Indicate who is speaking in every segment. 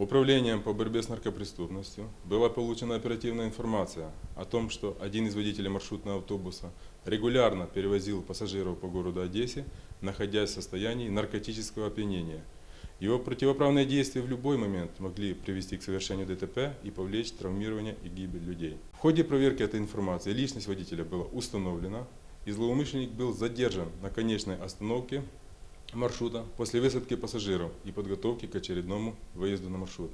Speaker 1: Управлением по борьбе с наркопреступностью была получена оперативная информация о том, что один из водителей маршрутного автобуса регулярно перевозил пассажиров по городу Одессе, находясь в состоянии наркотического опьянения. Его противоправные действия в любой момент могли привести к совершению ДТП и повлечь травмирование и гибель людей. В ходе проверки этой информации личность водителя была установлена, и злоумышленник был задержан на конечной остановке маршрута после высадки пассажиров и подготовки к очередному выезду на маршрут.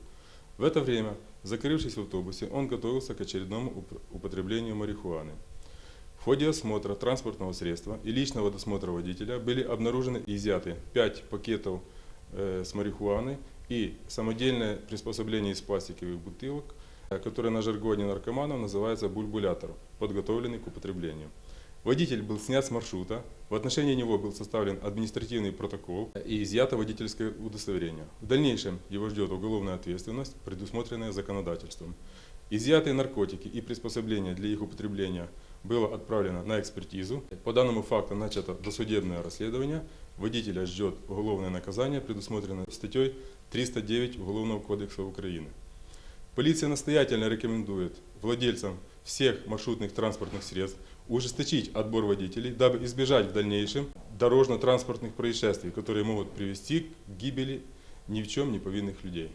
Speaker 1: В это время, закрывшись в автобусе, он готовился к очередному уп- употреблению марихуаны. В ходе осмотра транспортного средства и личного досмотра водителя были обнаружены и изъяты 5 пакетов э, с марихуаной и самодельное приспособление из пластиковых бутылок, э, которое на жаргоне наркоманов называется бульбулятор, подготовленный к употреблению. Водитель был снят с маршрута, в отношении него был составлен административный протокол и изъято водительское удостоверение. В дальнейшем его ждет уголовная ответственность, предусмотренная законодательством. Изъятые наркотики и приспособления для их употребления было отправлено на экспертизу. По данному факту начато досудебное расследование. Водителя ждет уголовное наказание, предусмотренное статьей 309 Уголовного кодекса Украины. Полиция настоятельно рекомендует владельцам всех маршрутных транспортных средств ужесточить отбор водителей, дабы избежать в дальнейшем дорожно-транспортных происшествий, которые могут привести к гибели ни в чем не повинных людей.